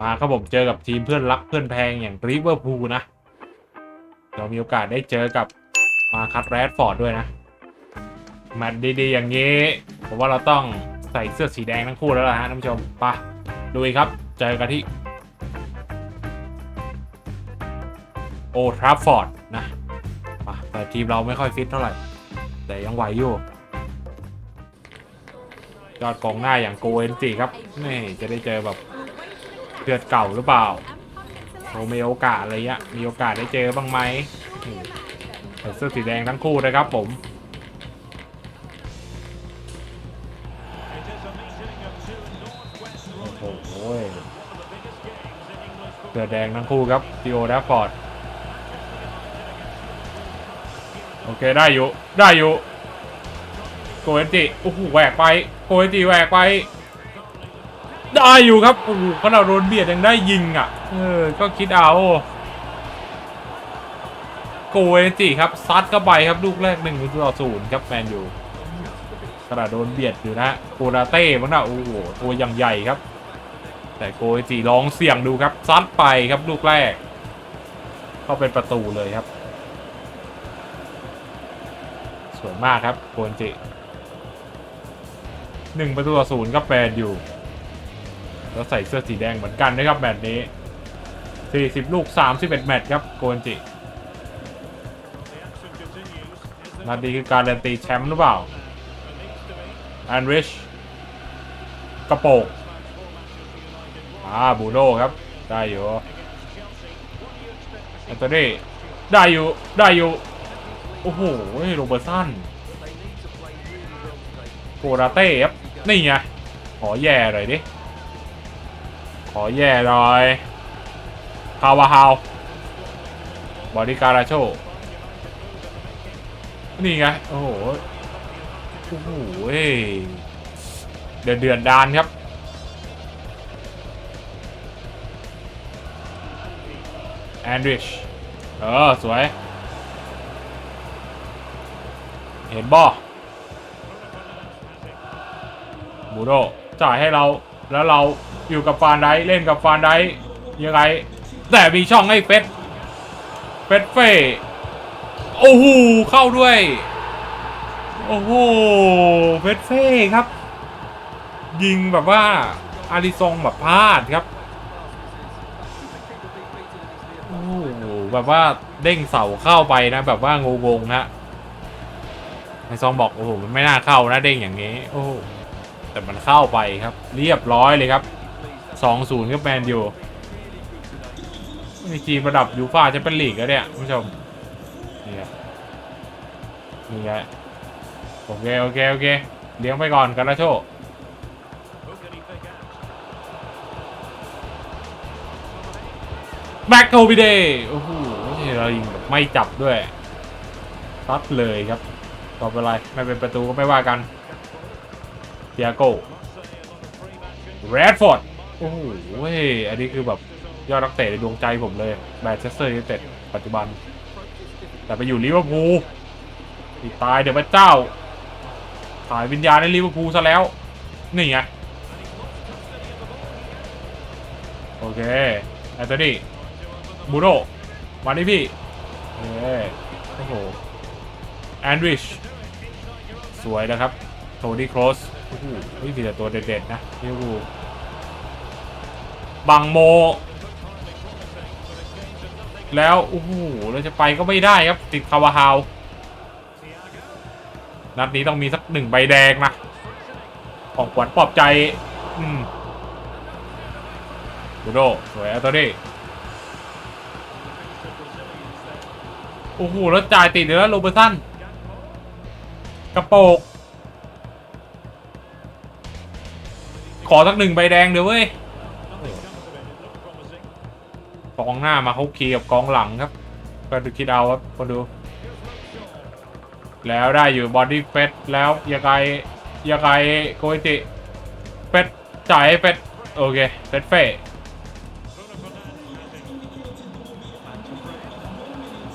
มาครับผมเจอกับทีมเพื่อนรักเพื่อนแพงอย่างริเวอร์พูลนะ เรามีโอกาสได้เจอกับมาคัตแรดฟอร์ดด้วยนะแมตช์ดีๆอย่างนี้ ผมว่าเราต้องใส่เสื้อสีแดงทั้งคู่แล้วล่ะฮะท่านผู้ชมปะดูครับ เจอกันที่โอทราฟอร์ดนะมาแต่ทีมเราไม่ค่อยฟิตเท่าไหร่ แต่ยังไหวอยู่ยอดกองหน้าอย่างโกเอนจิครับ นี่จะได้เจอแบบ เดือดเก่าหรือเปล่าโรเมโอกาสอะไรเงี้ยมีโอกาสได้เจอบ้างไหมใส่เสื้อสีแดงทั้งคู่นะครับผมโอ้โหเสื้อแดงทั้งคู่ครับทีโอแดฟฟอร์ดโอเคได้อยู่ ได้อยู่ โกเอนจิโอ้โหแหวกไป โกเอนจิแหวกไป ได้อยู่ครับโอ้โหขนาดโดนเบียดยังได้ยิงอะ เออ ก็คิดเอาโกเอนจิครับซัดเข้าไปครับลูกแรกหนึ่งต่อศูนย์ครับแมนยูขนาดโดนเบียดอยู่นะโกนาเต้มันนะโอ้โหตัวยังใหญ่ครับ แต่โกเอนจิลองเสี่ยงดูครับซัดไปครับลูกแรกเข้าเป็นประตูเลยครับ สวยมากครับโกเอนจิหนึ่งประตูต่อศูนย์ก็แปดอยู่ แล้วใส่เสื้อสีแดงเหมือนกันนะครับแมตช์นี้ 40 ลูก 31 แมตช์ครับโกนจินัดนี้คือการันตีแชมป์หรือเปล่าแอนริชกระโปกอ่าบูโน่ครับ ได้อยู่แอนโทนีได้อยู่ได้อยู่ โอ้โหโรเบอร์สันโกราเต้ครับ นี่ไงขอแย่หน่อยดิ ขอแย่หน่อยคาวาฮาวบอดี้การาโชนี่ไง โอ้โห โอ้โหเดือดเดือดดานครับ แอนดริช เออ สวย เห็นบ่บูโดจ่ายให้เราแล้วเรา อยู่กับฟานไดเล่นกับฟานไดยังไง แต่มีช่องให้เฟสเฟสเฟ่โอ้โหเข้าด้วย โอ้โหเฟสเฟ่ครับ ยิงแบบว่าอาริซงแบบพลาดครับโอ้โหแบบว่าเด้งเสาเข้าไปนะ แบบว่างงๆฮะไอซองบอกโอ้โหมันไม่น่าเข้านะเด้งอย่างนี้ โอ้แต่มันเข้าไปครับ เรียบร้อยเลยครับ 2-0ก็แมนยูมีทีมระดับยูฟ่าจะเป็นลีกแล้วเนี่ยผู้ชมนี่ครับนี่ไงโอเคโอเคโอเคเลี้ยงไปก่อนกันละโชแบ็กโกบิเดย์โอ้โหเรายิงแบบไม่จับด้วยตัดเลยครับต่อไปอะไรไม่เป็นประตูก็ไม่ว่ากันเทียโก้แรดฟอร์ด โอ้โหอันนี้คือแบบยอดนักเตะในดวงใจผมเลยแมนเชสเตอร์ยูไนเต็ดปัจจุบัน แต่ไปอยู่ลิเวอร์พูลตายเดี๋ยวพระเจ้าขายวิญญาณในลิเวอร์พูลซะแล้ว นี่ไง โอเคแอนโทนีบูโรมาดิพี่เอ้โอ้โหแอนดริช สวยนะครับ โทนี่ครอสโอ้โหนี่มีแต่ตัวเด็ดๆนะนี่กู บังโม แล้วโอ้โหเราจะไปก็ไม่ได้ครับ ติดคาวาฮาวนัดนี้ต้องมีสักหนึ่งใบแดงนะ ของขวัญปลอบใจ อืมบูโดสวยอัลโตนี่โอ้โหแล้วจ่ายติดเลยแล้วโรเบอร์สันกระโปก ขอสักหนึ่งใบแดงเดี๋ยวเว้ย กองหน้ามาเขาคีกับกองหลังครับ ก็ดูคิดเอาครับคนดู แล้วได้อยู่บอดี้เฟสแล้วยังไงยังไงโกอิติเฟสจ่ายเฟสโอเคเฟสเฟ่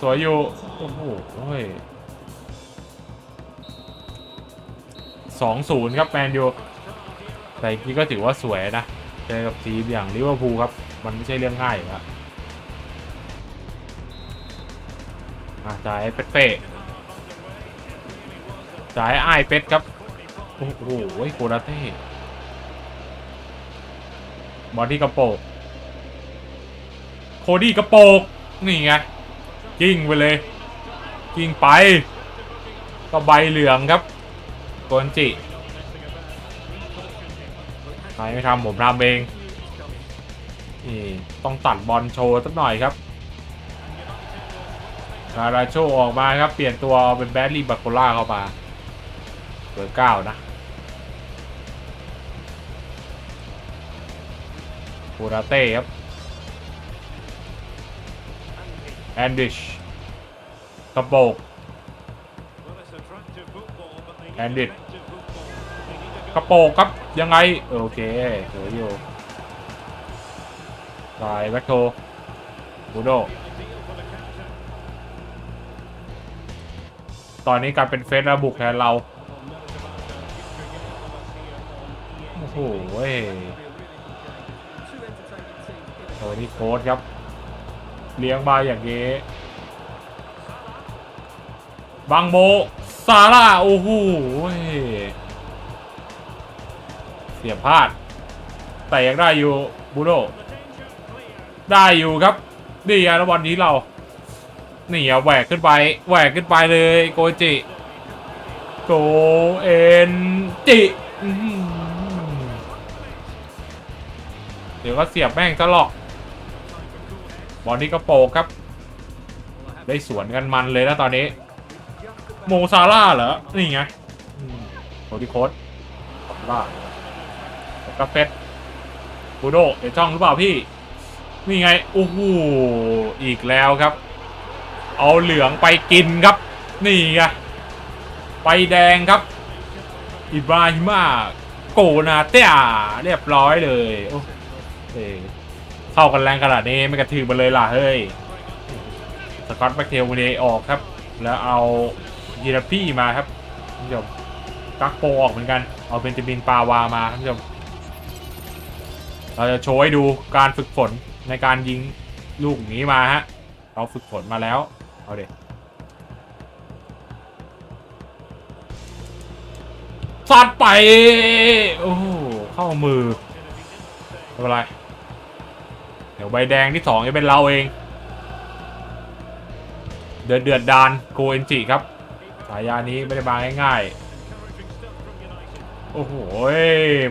สวยอยู่ โอ้โหสองศูนย์ครับแมนยูแต่อีกทีก็ถือว่าสวยนะเจอกับทีมอย่างลิเวอร์พูลครับ มันไม่ใช่เรื่องง่ายอยู่แอะจ่ายเป็ดเป้จ่ายให้อ้เป็ดครับ โอ้โหโคราเต้บอลที่กระโปกโคดี้กระโปกนี่ไงกิ้งไปเลย กิ้งไป ก็ใบเหลืองครับโกนจิใครไม่ทำผมทำเองนี่ต้องตัดบอลโชว์สักหน่อยครับ คาราโชออกมาครับ เปลี่ยนตัวเป็นแบดลี่บัคโคล่าเข้ามาเบอร์เก้านะโคราเต้ครับแอนดิชกระโปกแอนดิดกระโปกครับ ยังไง โอเคเหลืออยู่สายแบ็คโทบูโด ตอนนี้กลายเป็นเฟสระบุกแทนเรา โอ้โหเว้ยโอ้นี่โค้ดครับ เลี้ยงมาอย่างนี้บังโบซาร่าโอ้โหเสียพลาด แต่ยังได้อยู่บูโดได้อยู่ครับนี่อะแล้วบอลนี้เรา นี่อะแหวกขึ้นไปแหวกขึ้นไปเลยโกจิโกเอนจิเดี๋ยวก็เสียบแม่งตลอกบอลนี้ก็โปกครับ ได้สวนกันมันเลยนะตอนนี้ โมซาร่าเหรอ นี่ไงโคดิโคสซาร่าแล้วก็เฟสบูโดเดี๋ยวจ้องหรือเปล่าพี่ นี่ไง โอ้โห อีกแล้วครับ เอาเหลืองไปกินครับ นี่ไงไปแดงครับ อิบราฮิมาโกนาเตียเรียบร้อยเลยโอ้เอเข้ากันแรงขนาดนี้ไม่กระถือมาเลยล่ะเฮ้ยสกอตแบ็กเทลวันนี้ออกครับ แล้วเอายีราพี่มาครับท่านผู้ชมกักโปออกเหมือนกันเอาเบนจามินปาวามาท่านผู้ชมเราจะโชว์ให้ดูการฝึกฝนในการยิงลูกนี้มาฮะ เราฝึกฝนมาแล้ว เอาเด็สัดไป โอ้เข้ามือไม่เป็นไร เดี๋ยวใบแดงที่สองจะเป็นเราเอง เดือดเดือดดานโกเอนจิครับฉายานี้ไม่ได้มาง่ายๆ โอ้โห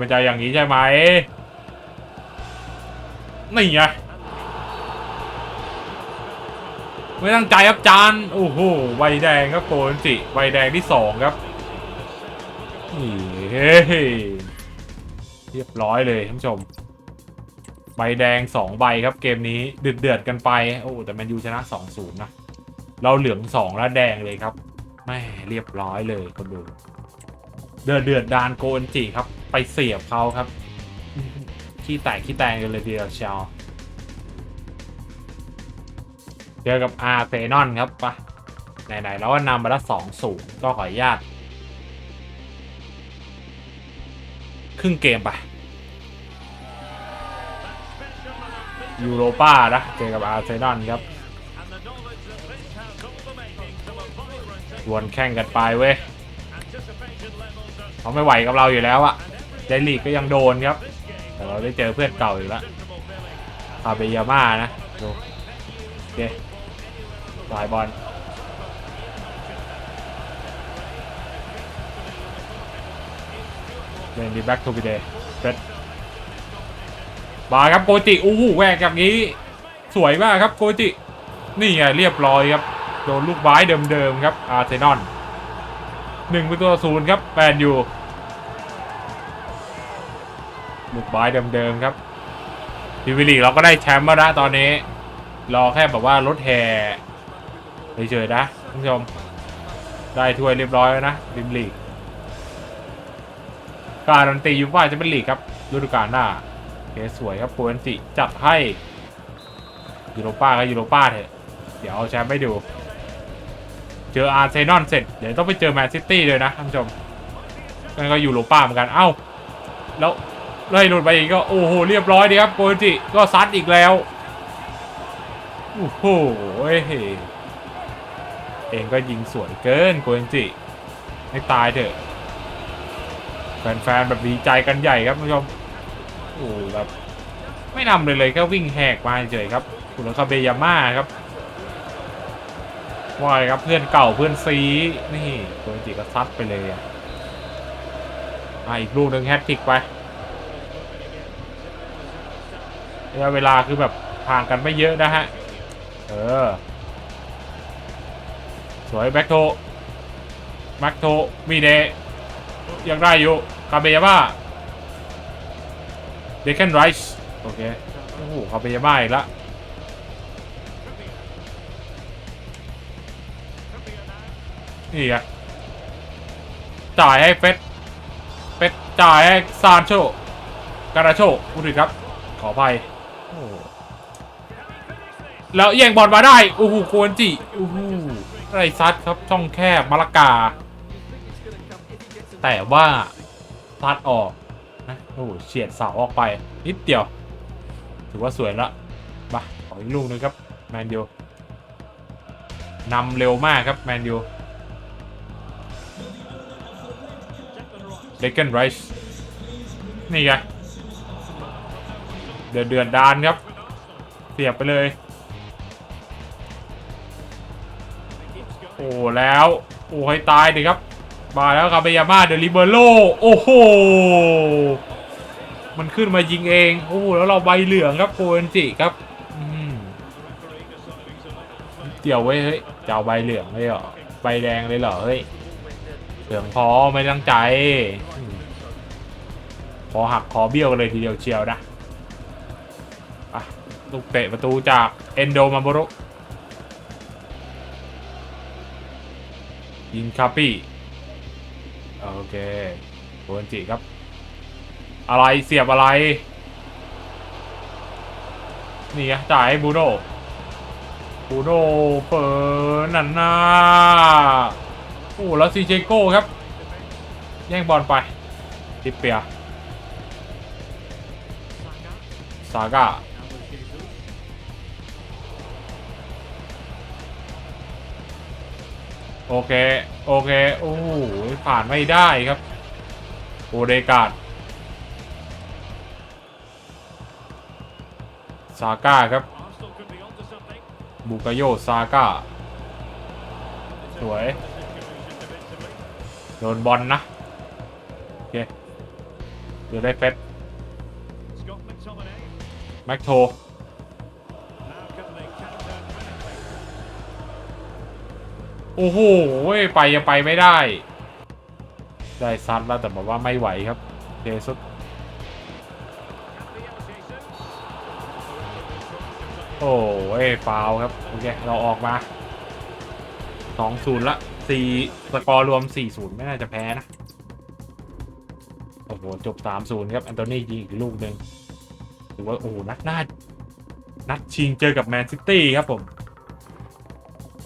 มันจะอย่างนี้ใช่ไหม นี่ไง ไม่ตั้งใจครับจานโอ้โหใบแดงครับโกนจิใบแดงที่สองครับนี่เฮ้ยเรียบร้อยเลยท่านผู้ชม ใบแดงสองใบครับเกมนี้เดือดเดือดกันไป โอ้แต่แมนยูชนะ2-0นย์นะเราเหลืองสองแล้วแดงเลยครับแม่เรียบร้อยเลยคนดูเดือดเดือดดานโกนจิครับ ไปเสียบเขาครับขี้แตกขี้แตงกันเลยเดียวเชียว เจอกับอาร์เซนอลครับปะไหนๆเราก็นำมาแล้วสองศูนย์ก็ขออนุญาต ครึ่งเกมไปยูโรป้านะเจอกับอาร์เซนอลครับวนแข่งกันไปเว้ยเขาไม่ไหวกับเราอยู่แล้วอะไดลีกก็ยังโดนครับ แต่เราได้เจอเพื่อนเก่าอีกแล้วคาเบยาม่านะโอเค สายบอลเล่นดีแบ็กทูบิเดย์เฟรดบาครับโกจิอู้หูแหวกอย่างนี้ สวยมากครับโกจิ นี่ไงเรียบร้อยครับ โดนลูกไม้เดิมๆครับ อาร์เซนอลหนึ่งเป็นตัวศูนย์ครับแปนอยู่ลูกไม้เดิมๆครับพีวีลีเราก็ได้แชมป์มาแล้วตอนนี้ รอแค่แบบว่ารถแห่ เฉยๆนะท่านผู้ชม ได้ถ้วยเรียบร้อยแล้วนะริมลีกการันตียูฟ่าจะเป็นลีกครับฤดูกาลหน้าโอเคสวยครับโคเอนติจัดให้ยูโรป้าก็ยูโรป้าเถอะเดี๋ยวเอาแชมป์ให้ดู เจออาร์เซนอลเสร็จ เดี๋ยวต้องไปเจอแมนซิตี้เลยนะท่านผู้ชมนั่นก็ยูโรป้าเหมือนกันเอ้า แล้วไล่หลุดไปอีกก็โอ้โหเรียบร้อยดีครับโกจิก็ซัดอีกแล้วโอ้โห เองก็ยิงสวยเกินโกจิให้ตายเถอะ แฟนๆแบบดีใจกันใหญ่ครับคุณผู้ชมโอ้โหแบบไม่นำเลยเลยแค่วิ่งแหกมาเฉยครับคุณคาเบยาม่าครับว่าไงครับเพื่อนเก่าเพื่อนซีนี่โกจิก็ซัดไปเลยอะอีกลูกหนึ่งแฮตทริกไประยะเวลาคือแบบห่างกันไม่เยอะนะฮะ เออ สวยแบ็คโทแบ็คโทมีเดยังได้อยู่คาเบยาม่าเดคันไรส์โอเคโอ้โหคาเบยาม่าอีกละนี่ไงจ่ายให้เฟสเฟสจ่ายให้ซานโชการาโชพูดถึงครับ ขออภัยแล้วแย่งบอลมาได้โอ้โหโกวนจิโอ้โห ไรซัดครับช่องแคบมาลกา แต่ว่าซัดออกนะโอ้โหเฉียดเสาออกไป นิดเดียว ถือว่าสวยละมาขออีกลูกหนึงครับ แมนยูนำเร็วมากครับ แมนยูเดกเกนไรส์นี่ไง เดือดเดือดดานครับ เสียบไปเลย โอ้แล้ว โอ้ให้ตายดิครับ มาแล้วครับเบยาม่าเดลิเบโรโอ้โห มันขึ้นมายิงเอง โอ้แล้วเราใบเหลืองครับโกเอนจิครับเดี๋ยวเว้ยเฮ้ยจะเอาใบเหลืองเลยเหรอใบแดงเลยเหรอเฮ้ยเหลืองพอไม่ตั้งใจพอหักคอเบี้ยวเลยทีเดียวเชียวนะอะลูกเตะประตูจากเอนโดมาโบโร ยิงคาปี้โอเคโกนจิครับ อะไรเสียบอะไร นี่ไงจ่ายให้บูโน่บูโน่เปิดนันนาโอ้แล้วซีเจโก้ครับ แย่งบอลไปทิเปีย ซาก้า โอเค โอเค โอ้โหผ่านไม่ได้ครับโอเดกาดซาก้าครับบุกโยซาก้าสวย โดนบอลนะ โอเคเดี๋ยวได้เฟสแม็กโท โอ้โหไปยังไปไม่ได้ ได้ซัดแล้วแต่บอกว่าไม่ไหวครับเจสุดโอ้ยฟาวครับ โอเค เราออกมา2-0ละ4สกอร์รวม4-0ไม่น่าจะแพ้นะ โอ้โห จบ3-0ครับแอนโทนียิงอีกลูกหนึ่งถือว่า โอ้นัดหน้า นัดชิงเจอกับแมนซิตี้ครับผม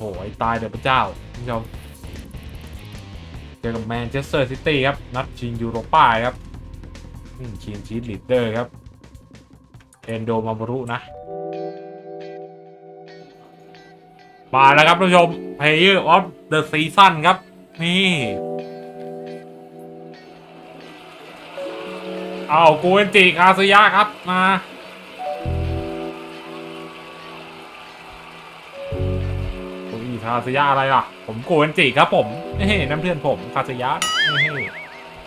หไอ้ตายเดี๋ยวพระเจ้าคุณผู้ชมเจอกับแมนเชสเตอร์ซิตี้ครับ นัดชิงยูโรป้าครับชิงชีตลีดเดอร์ครับเอนโดมาบรุนะ มาแล้วครับท่านผู้ชม Player of the Season ครับ นี่ เอากูเอนจิคาซยะครับ มาาซยะอะไรล่ะ ผมโกเอนจิครับผมเฮ้น้ำเพื่อนผมคาซยะเฮ้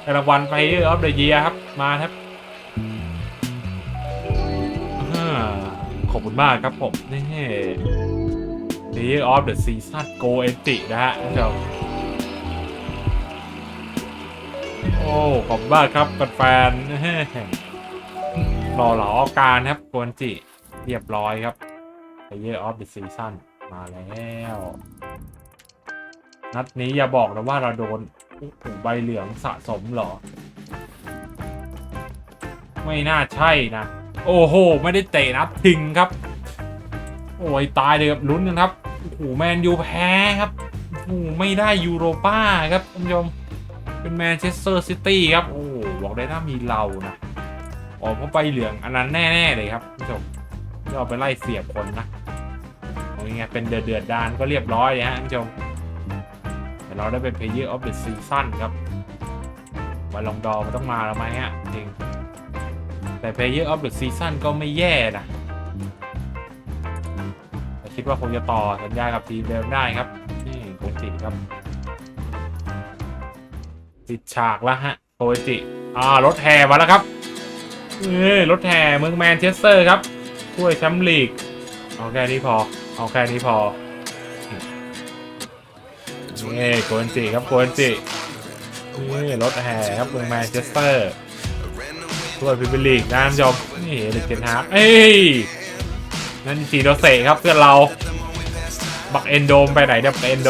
ได้รางวัล Player of the Year ครับ มาครับขอบคุณมากครับผมนี่ Player of the Season โกเอนจินะฮะท่านผู้ชมโอ้ ขอบมากครับแฟนๆหล่อหลาอาการครับโกวนจิ เรียบร้อยครับ Player of the Season มาแล้ว นัดนี้อย่าบอกนะว่าเราโดนโอ้ใบเหลืองสะสมเหรอ ไม่น่าใช่นะ โอ้โห ไม่ได้เตะนับทิ้งครับ โอ้ยตายเลยครับลุ้นกันครับโอ้โหแมนยูแพ้ครับโอ้โหไม่ได้ยูโรป้าครับท่านผู้ชมเป็นแมนเชสเตอร์ซิตี้ครับ โอ้บอกได้ถ้ามีเรานะอ๋อเพราะใบเหลืองอันนั้นแน่ ๆ เลยครับคุณผู้ชมที่เอาไปไล่เสียบคนนะ โอ้ยเป็นเดือดเดือดดานก็เรียบร้อยเลยฮะคุณผู้ชมแต่เราได้เป็น Player of the Season ครับมาลองดอมันต้องมาแล้วไหมฮะจริง แต่ Player of the Season ก็ไม่แย่นะแต่คิดว่าคงจะต่อสัญญากับทีมเดิมได้ครับนี่โคจิครับติดฉากแล้วฮะโคจิอ่ารถแห่มาแล้วครับเอ้ยรถแห่เมืองแมนเชสเตอร์ครับถ้วยแชมป์ลีก เอาแค่นี้พอ เอาแค่นี้พอนี่โกนจิครับโกนจินี่รถแห่ครับเมืองแมนเชสเตอร์ถ้วยพรีเมียร์ลีกนะท่านผู้ชมนี่เด็กเจนฮาร์เอ้ยนั่นจีโดเซครับเพื่อนเรา บักเอนโดมไปไหนเนี่ยบักเอนโด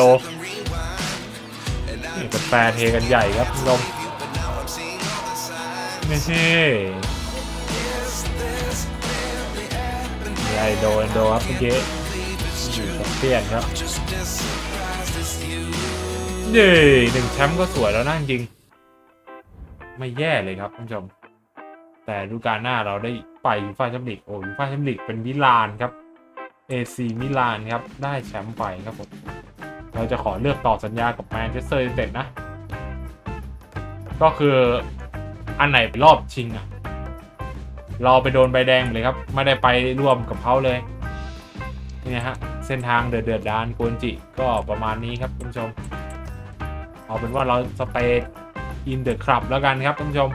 นี่เป็นแฟนเทกันใหญ่ครับท่านผู้ชมไม่ใช่ใหญ่โดนโดครับเมื่อกี้ เปลี่ยนครับเย้หนึ่งแชมป์ก็สวยแล้วนะจริง ไม่แย่เลยครับท่านผู้ชม แต่ดูกาลหน้าเราได้ไปยูฟ่าแชมเปี้ยนลีกโอ้ยูฟ่าแชมเปี้ยนลีกเป็นมิลานครับ AC มิลานครับ ได้แชมป์ไปครับผมเราจะขอเลือกต่อสัญญากับแมนเชสเตอร์ยูไนเต็ดนะ ก็คืออันไหนรอบชิงอะเราไปโดนใบแดงเลยครับ ไม่ได้ไปร่วมกับเขาเลยนี่ฮะ เส้นทางเดือดเดือดดานโกนจิก็ประมาณนี้ครับคุณผู้ชม เอาเป็นว่าเราสเปซอินเดอะครับแล้วกันครับคุณผู้ชม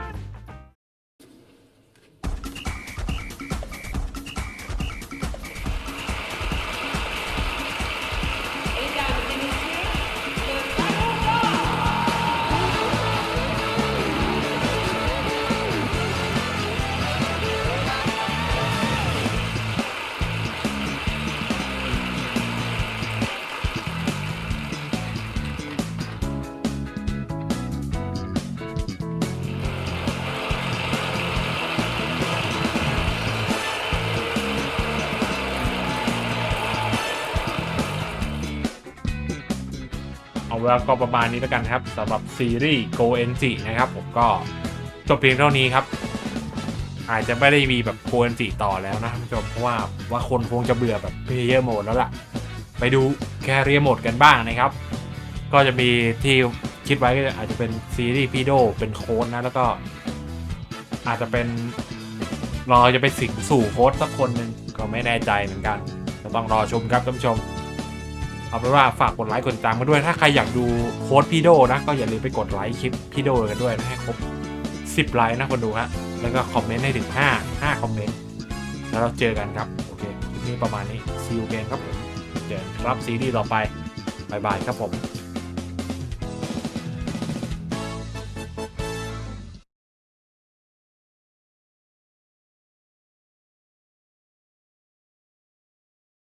เอาเวก็ประมาณนี้แล้วกันครับสำหรับซีรีส์ Go NG นะครับผมก็จบเพียงเท่านี้ครับ อาจจะไม่ได้มีแบบ Go NG ต่อแล้วนะท่านผู้ชมเพราะว่าว่าคนคงจะเบื่อแบบ Player Mode แล้วล่ะ ไปดู Carrier Mode กันบ้างนะครับ ก็จะมีที่คิดไว้ก็อาจจะเป็นซีรีส์พีโดเป็นโค้ดนะแล้วก็ อาจจะเป็นเราจะไปสิงสู่โค้ดสักคนหนึ่งก็ไม่แน่ใจเหมือนกัน ก็ต้องรอชมครับท่านผู้ชม เอาเป็นว่าฝากกดไลค์กดติดตามมาด้วย ถ้าใครอยากดูโค้ดพี่โดนะ ก็อย่าลืมไปกดไลค์คลิปพี่โดกันด้วยนะให้ครบ 10 ไลค์นะคนดูฮะ แล้วก็คอมเมนต์ให้ถึง 5 5 คอมเมนต์ แล้วเราเจอกันครับ โอเคคลิปนี้ประมาณนี้ซีอูเกนครับผม เจอครับซีรีส์ต่อไปบายบายครับผม